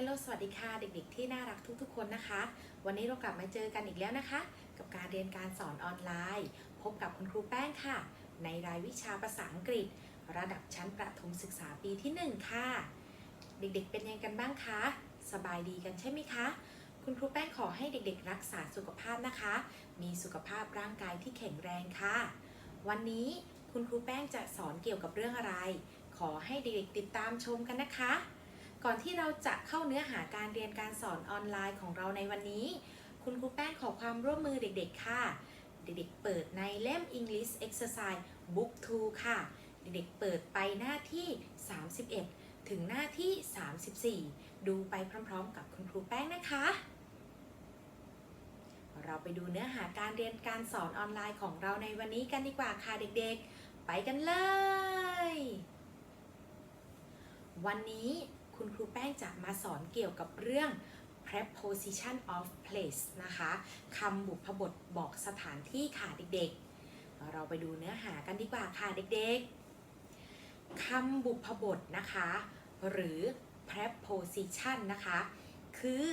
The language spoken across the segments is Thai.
ลโลสวัสดีค่ะเด็กๆ ที่น่ารักทุกๆ คนนะคะ วันนี้เรากลับมาเจอกันอีกแล้วนะคะ กับการเรียนการสอนออนไลน์ พบกับคุณครูแป้งค่ะ ในรายวิชาภาษาอังกฤษ ระดับชั้นประถมศึกษาปีที่ 1 ค่ะ เด็กๆ เป็นยังไงกันบ้างคะสบายดีกันใช่ไหมคะ คุณครูแป้งขอให้เด็กๆ รักษาสุขภาพนะคะ มีสุขภาพร่างกายที่แข็งแรงค่ะ วันนี้คุณครูแป้งจะสอนเกี่ยวกับเรื่องอะไร ขอให้เด็กๆติดตามชมกันนะคะ ก่อนที่เราจะเข้าเนื้อหาการเรียนการสอนออนไลน์ของเราในวันนี้ คุณครูแป้งขอความร่วมมือเด็กๆ ค่ะ เด็กๆ เปิดในเล่ม English Exercise Book 2 ค่ะ เด็กๆ เปิดไปหน้าที่ 31 ถึงหน้าที่ 34 ดูไปพร้อมๆ กับคุณครูแป้งนะคะ เราไปดูเนื้อหาการเรียนการสอนออนไลน์ของเราในวันนี้กันดีกว่าค่ะเด็กๆ ไปกันเลย วันนี้ คุณครูแป้งจะมาสอนเกี่ยวกับเรื่อง preposition of place นะคะคำบุพบทบอกสถานที่ค่ะเด็กๆ เราไปดูเนื้อหากันดีกว่าค่ะเด็กๆคำบุพบทนะคะ หรือ preposition นะคะ คือ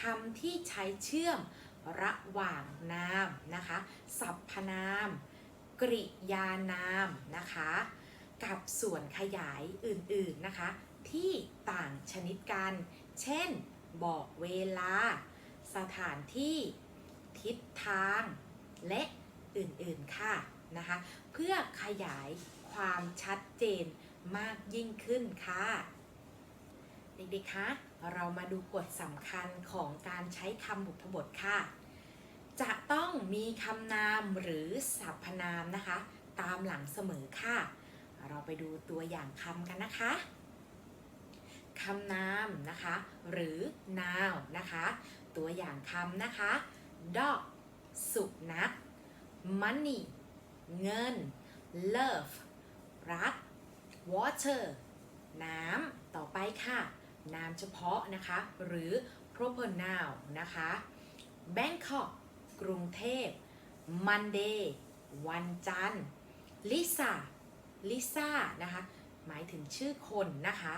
คำที่ใช้เชื่อมระหว่างนามนะคะ สรรพนาม กริยานามนะคะ กับส่วนขยายอื่นๆนะคะ ที่ต่างชนิดกัน เช่น บอกเวลา สถานที่ ทิศทาง และอื่นๆค่ะนะคะ เพื่อขยายความชัดเจนมากยิ่งขึ้นค่ะ เด็กๆ คะ เรามาดูกฎสำคัญของการใช้คำบุพบทค่ะ จะต้องมีคำนามหรือสรรพนามนะคะ ตามหลังเสมอค่ะ เราไปดูตัวอย่างคำกันนะคะ คำนามนะคะ หรือ noun นะคะ ตัวอย่างคำนะคะ dog สุนัข money เงิน love รัก water น้ำ ต่อไปค่ะ นามเฉพาะนะคะ หรือ proper noun นะคะ Bangkok กรุงเทพ Monday วันจันทร์ Lisa Lisa นะคะ หมายถึงชื่อคนนะคะ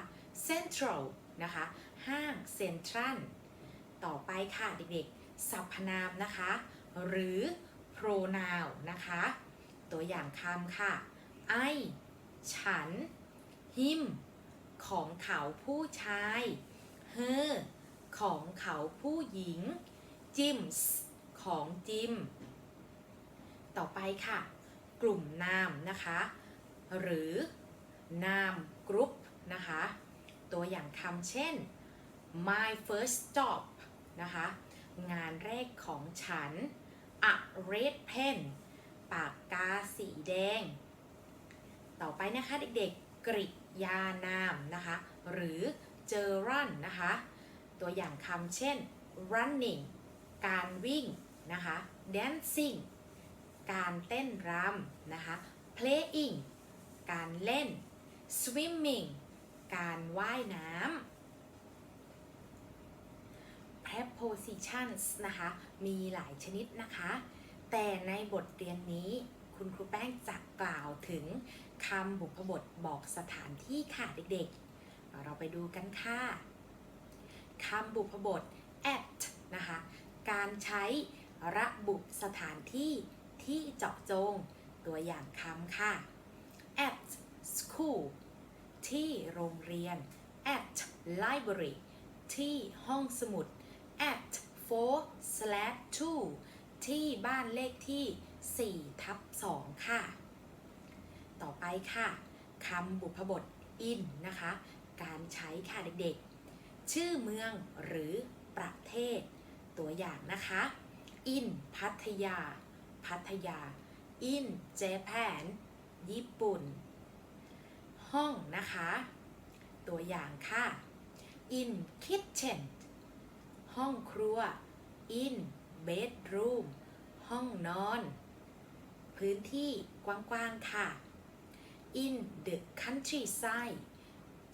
Central นะคะ ห้างเซ็นทรัลต่อไปค่ะเด็กๆ สรรพนามนะคะ หรือ pronoun นะคะ ตัวอย่างคำค่ะ I ฉัน him ของเขาผู้ชาย her ของเขาผู้หญิง Jims ของจิม ต่อไปค่ะ กลุ่มนามนะคะ หรือนามกรุ๊ปนะคะ ตัวอย่างคำเช่น my first job นะคะ งานแรกของฉัน a red pen ปากกาสีแดง ต่อไปนะคะเด็กๆ กริยานามนะคะ หรือ gerund นะคะ ตัวอย่างคำเช่น running การวิ่งนะคะ dancing การเต้นรำนะคะ playing การเล่น swimming การว่ายน้ำ prepositions นะคะ มีหลายชนิดนะคะ แต่ในบทเรียนนี้คุณครูแป้งจะกล่าวถึงคำบุพบทบอกสถานที่ค่ะเด็กๆ เราไปดูกันค่ะคำบุพบท at นะคะ การใช้ระบุสถานที่ที่เจาะจงตัวอย่างคำค่ะ at school ที่โรงเรียน at library ที่ห้องสมุด at 4 slash 2ที่บ้านเลขที่4ทับ2ค่ะ ต่อไปค่ะคำบุพบท in นะคะ การใช้ค่ะเด็กๆ ชื่อเมืองหรือประเทศ ตัวอย่างนะคะ in พัทยา พัทยา in Japan ญี่ปุ่น ห้องนะคะ ตัวอย่างค่ะ in kitchen ห้องครัว in bedroom ห้องนอน พื้นที่กว้างๆค่ะ in the countryside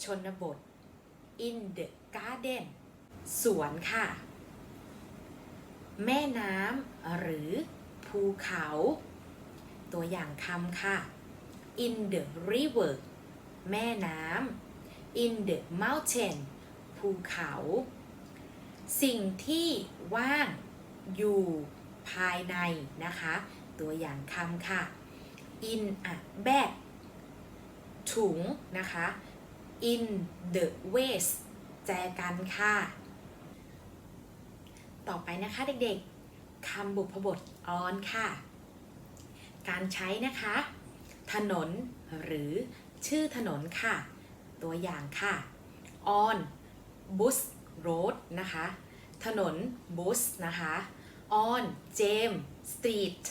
ชนบท in the garden สวนค่ะ แม่น้ำหรือภูเขา ตัวอย่างคำค่ะ in the river แม่น้ำ in the mountain ภูเขา สิ่งที่ว่างอยู่ภายในนะคะ ตัวอย่างคำค่ะ in a bag ถุงนะคะ in the waste แจกันค่ะ ต่อไปนะคะเด็กๆ คำบุพบท on ค่ะ การใช้นะคะ ถนนหรือ ชื่อถนนค่ะ ตัวอย่างค่ะ on bus road นะคะ ถนน bus นะคะ on James Street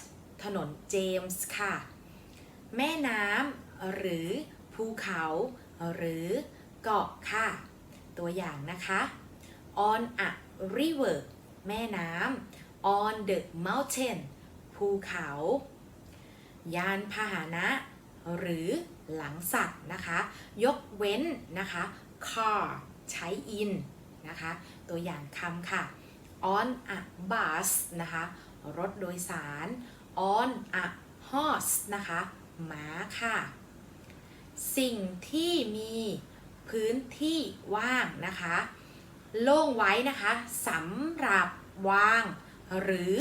ถนน James ค่ะ แม่น้ำหรือภูเขา หรือเกาะค่ะ ตัวอย่างนะคะ on a river แม่น้ำ on the mountain ภูเขา ยานพาหนะ หรือ หลังสัตว์นะคะ ยกเว้นนะคะ car ใช้ in นะคะ ตัวอย่างคำค่ะ on a bus นะคะ รถโดยสาร on a horse นะคะม้าค่ะ สิ่งที่มีพื้นที่ว่างนะคะ โล่งไว้นะคะสำหรับวาง หรือ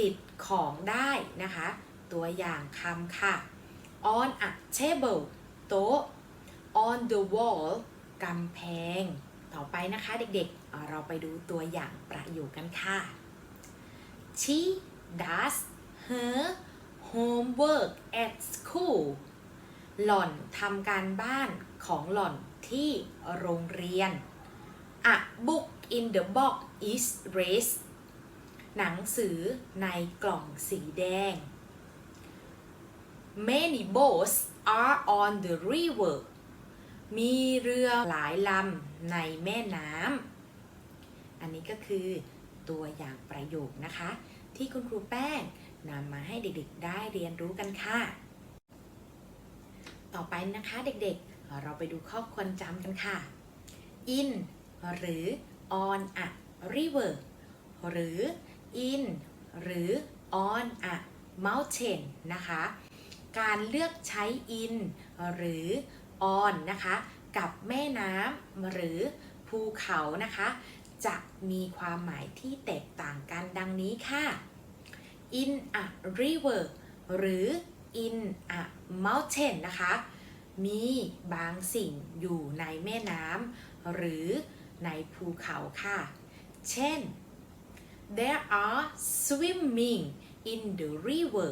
ติดของได้นะคะ ตัวอย่างคำค่ะ on a table โต๊ะ on the wall กำแพง ต่อไปนะคะเด็กๆเเราไปดูตัวอย่างประโยคกันค่ะ She does her homework at school หล่อนทำการบ้านของหล่อนที่โรงเรียน A book in the box is red หนังสือในกล่องสีแดง Many boats are on the river มีเรือหลายลำในแม่น้ำ อันนี้ก็คือตัวอย่างประโยคนะคะ ที่คุณครูแป้งนำมาให้เด็กๆได้เรียนรู้กันค่ะ ต่อไปนะคะเด็กๆ เราไปดูข้อควรจำกันค่ะ in หรือ on a river หรือ in หรือ on a mountain นะคะ การเลือกใช้ in หรือ on นะคะ กับแม่น้ำหรือภูเขานะคะ จะมีความหมายที่แตกต่างกันดังนี้ค่ะ in a river หรือ in a mountain นะคะ มีบางสิ่งอยู่ในแม่น้ำหรือในภูเขาค่ะ เช่น there are swimming in the river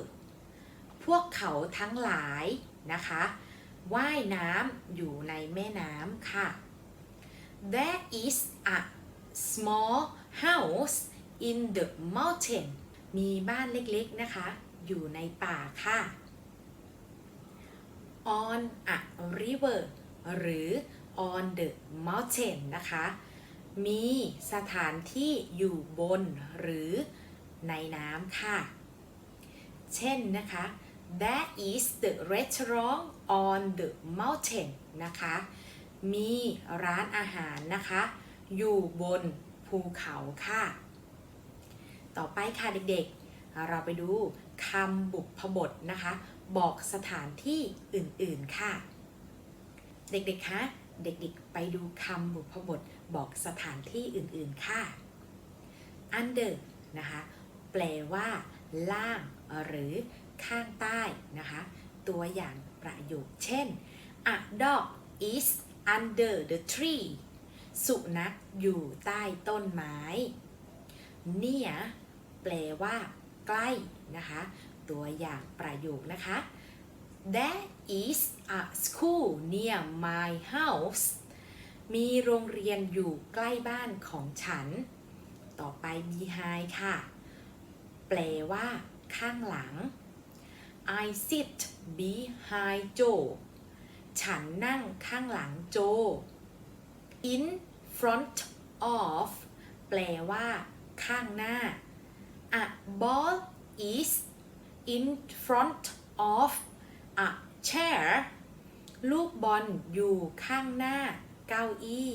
พวกเขาทั้งหลายนะคะว่ายน้ำอยู่ในแม่น้ำค่ะ there is a small house in the mountain มีบ้านเล็กๆนะคะ อยู่ในป่าค่ะ on a river หรือ on the mountain นะคะ มีสถานที่อยู่บนหรือในน้ำค่ะ เช่นนะคะ that is the restaurant on the mountain นะคะ มีร้านอาหารนะคะ อยู่บนภูเขาค่ะ ต่อไปค่ะเด็กๆ เราไปดูคำบุพบทนะคะ บอกสถานที่อื่นๆค่ะ เด็กๆ คะ เด็กๆ ไปดูคำบุพบทบอกสถานที่อื่นๆ ค่ะ under นะคะ แปลว่า ล่างหรือ ข้างใต้นะคะ ตัวอย่างประโยคเช่น a dog is under the tree สุนัขอยู่ใต้ต้นไม้ near แปลว่า ใกล้นะคะ ตัวอย่างประโยคนะคะ There is a school near my house มีโรงเรียนอยู่ใกล้บ้านของฉัน ต่อไป behind ค่ะ แปลว่า ข้างหลัง I sit behind Joe ฉันนั่งข้างหลังโจ in front of แปลว่าข้างหน้า a ball is in front of a chair ลูกบอลอยู่ข้างหน้าเก้าอี้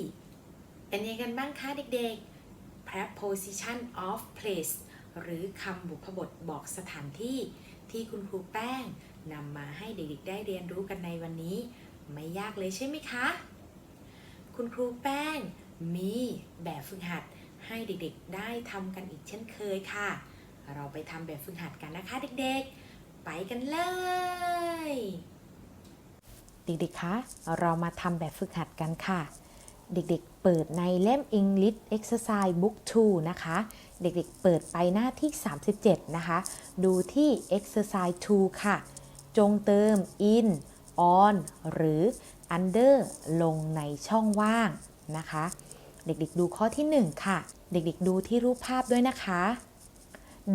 เป็นยังไงกันบ้างคะเด็กๆ preposition of place หรือคำบุพบทบอกสถานที่ ที่คุณครูแป้งนำมาให้เด็กๆได้เรียนรู้กันในวันนี้ ไม่ยากเลยใช่ไหมคะ คุณครูแป้งมีแบบฝึกหัดให้เด็กๆได้ทำกันอีกเช่นเคยค่ะ เราไปทำแบบฝึกหัดกันนะคะเด็กๆ ไปกันเลยเด็กๆ คะ เรามาทำแบบฝึกหัดกันค่ะ เด็กๆ เปิดในเล่ม English Exercise Book 2 นะคะ เด็กๆเปิดไปหน้าที่ 37 นะคะ ดูที่ Exercise 2 ค่ะ จงเติม in on หรือ under ลงในช่องว่างนะคะ เด็กๆดูข้อที่ 1 ค่ะ เด็กๆดูที่รูปภาพด้วยนะคะ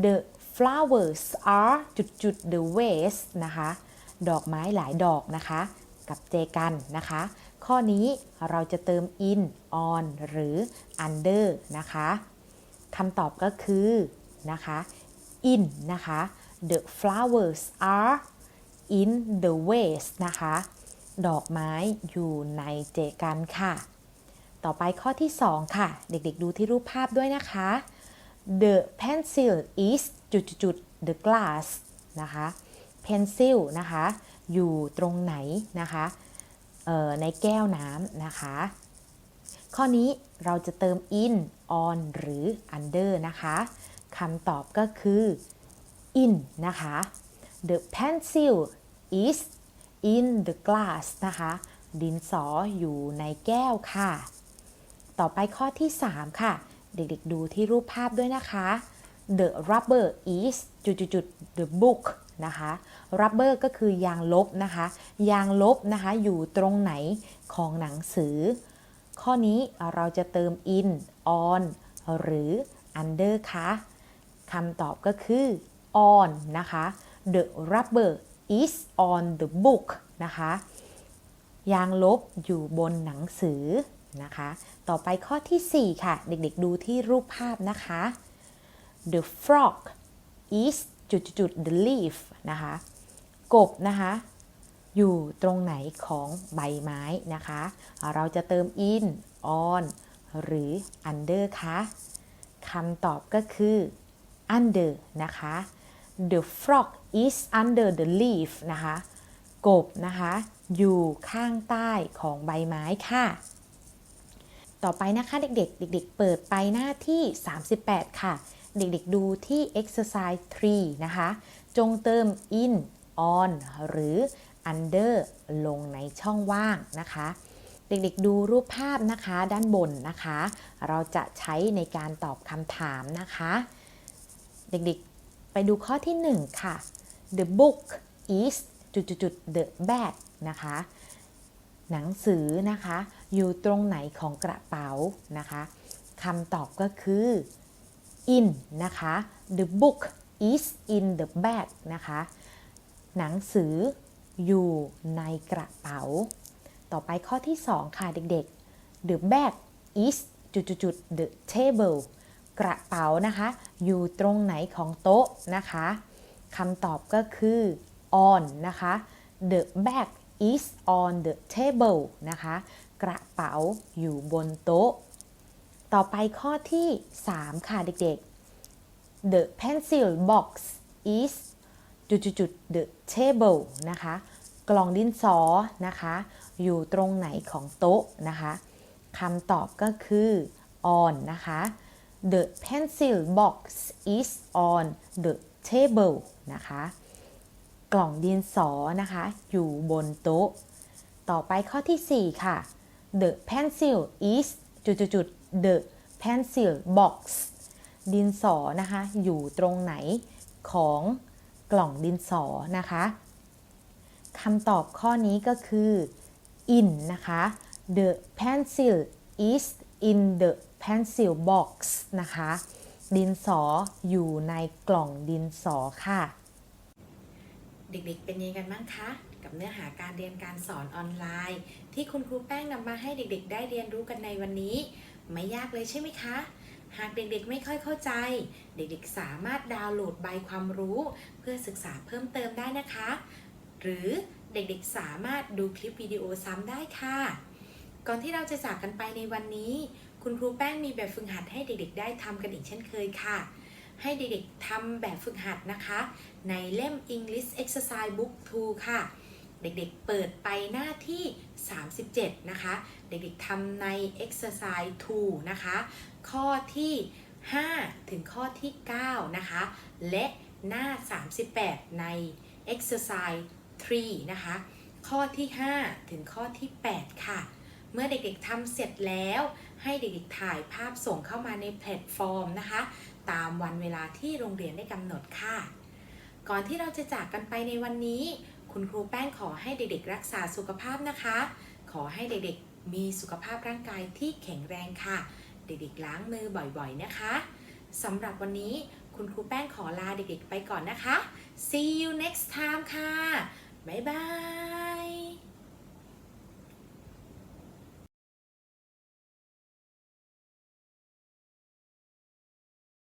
The flowers are จุดจุด the vase นะคะ ดอกไม้หลายดอกนะคะ กับเจกันนะคะ ข้อนี้เราจะเติม in on หรือ under นะคะ คำตอบก็คือนะคะ in นะคะ the flowers are in the vase นะคะ ดอกไม้อยู่ในเจกันค่ะ ต่อไปข้อที่ 2 ค่ะ เด็กๆดูที่รูปภาพด้วยนะคะ The pencil is จุดจุดๆ the glass นะคะ pencil นะคะ อยู่ตรงไหนนะคะในแก้วน้ำนะคะ ข้อนี้เราจะเติม in on หรือ under นะคะคำตอบก็คือ in นะคะ The pencil is in the glass นะคะ ดินสออยู่ในแก้วค่ะ ต่อไปข้อที่ 3 ค่ะ เด็กๆดูที่รูปภาพด้วยนะคะ The rubber is จุดๆ the book นะคะ rubber ก็คือยางลบนะคะ ยางลบนะคะ อยู่ตรงไหนของหนังสือ ข้อนี้เราจะเติม in on หรือ under คะคำตอบก็คือ on นะคะ The rubber is on the book นะคะ ยางลบอยู่บนหนังสือนะคะ ต่อไปข้อที่ 4 ค่ะ เด็กๆดูที่รูปภาพนะคะ The frog is จุดๆๆ the leaf นะคะ กบนะคะ อยู่ตรงไหนของใบไม้นะคะ เราจะเติม in on หรือ under คะคำตอบก็คือ under นะคะ The frog is under the leaf นะคะ กบนะคะ อยู่ข้างใต้ของใบไม้ค่ะ ต่อไปนะคะเด็กๆ เด็ก ๆ เปิดไปหน้าที่ 38 ค่ะ เด็ก ๆ ดูที่ exercise 3 นะคะ จงเติม in on หรือ under ลงในช่องว่างนะคะ เด็กๆดูรูปภาพนะคะด้านบนนะคะ เราจะใช้ในการตอบคำถามนะคะ เด็กๆไปดูข้อที่ 1 ค่ะ the book is จุดๆ the bag นะคะ หนังสือนะคะ อยู่ตรงไหนของกระเป๋านะคะคำตอบก็คือ in นะคะ the book is in the bag นะคะ หนังสืออยู่ในกระเป๋า ต่อไปข้อที่ 2 ค่ะเด็กๆ the bag is จุดๆ the table กระเป๋านะคะ อยู่ตรงไหนของโต๊ะนะคะคำตอบก็คือ on นะคะ the bag is on the table นะคะ กระเป๋าอยู่บนโต๊ะ ต่อไปข้อที่ 3 ค่ะเด็กๆ the pencil box is จุดๆ the table นะคะ กล่องดินสอนะคะ อยู่ตรงไหนของโต๊ะนะคะคำตอบก็คือ on นะคะ the pencil box is on the table นะคะ กล่องดินสอนะคะ อยู่บนโต๊ะ ต่อไปข้อที่ 4 ค่ะ the pencil is จุดๆ the pencil box ดินสอนะคะ อยู่ตรงไหนของกล่องดินสอนะคะคำตอบข้อนี้ก็คือ in นะคะ the pencil is in the pencil box นะคะ ดินสออยู่ในกล่องดินสอค่ะ เด็กๆเป็นยังไงกันบ้างคะ กับเนื้อหาการเรียนการสอนออนไลน์ ที่คุณครูแป้งนำมาให้เด็กๆ ได้เรียนรู้กันในวันนี้ ไม่ยากเลยใช่ไหมคะ หากเด็กๆไม่ค่อยเข้าใจ เด็กๆสามารถดาวน์โหลดใบความรู้ เพื่อศึกษาเพิ่มเติมได้นะคะ หรือ เด็กๆสามารถดูคลิปวิดีโอซ้ำได้ค่ะ ก่อนที่เราจะจากกันไปในวันนี้ คุณครูแป้งมีแบบฝึกหัดให้เด็กๆ ได้ทำกันอีกเช่นเคยค่ะ ให้เด็กๆทำแบบฝึกหัดนะคะ ในเล่ม English Exercise Book 2 ค่ะ เด็กๆเปิดไปหน้าที่ 37 นะคะ เด็กๆทำใน exercise 2 นะคะ ข้อที่ 5 ถึงข้อที่ 9 นะคะ และหน้า 38 ใน exercise 3 นะคะ ข้อที่ 5 ถึงข้อที่ 8 ค่ะ เมื่อเด็กๆทำเสร็จแล้ว ให้เด็กๆถ่ายภาพส่งเข้ามาในแพลตฟอร์มนะคะ ตามวันเวลาที่โรงเรียนได้กำหนดค่ะ ก่อนที่เราจะจากกันไปในวันนี้ คุณครูแป้งขอให้เด็กๆ รักษาสุขภาพนะคะ ขอให้เด็กๆ มีสุขภาพร่างกายที่แข็งแรงค่ะ เด็กๆ ล้างมือบ่อยๆ นะคะสำหรับวันนี้คุณครูแป้งขอลาเด็กๆไปก่อนนะคะ see you next time ค่ะ บ๊ายบาย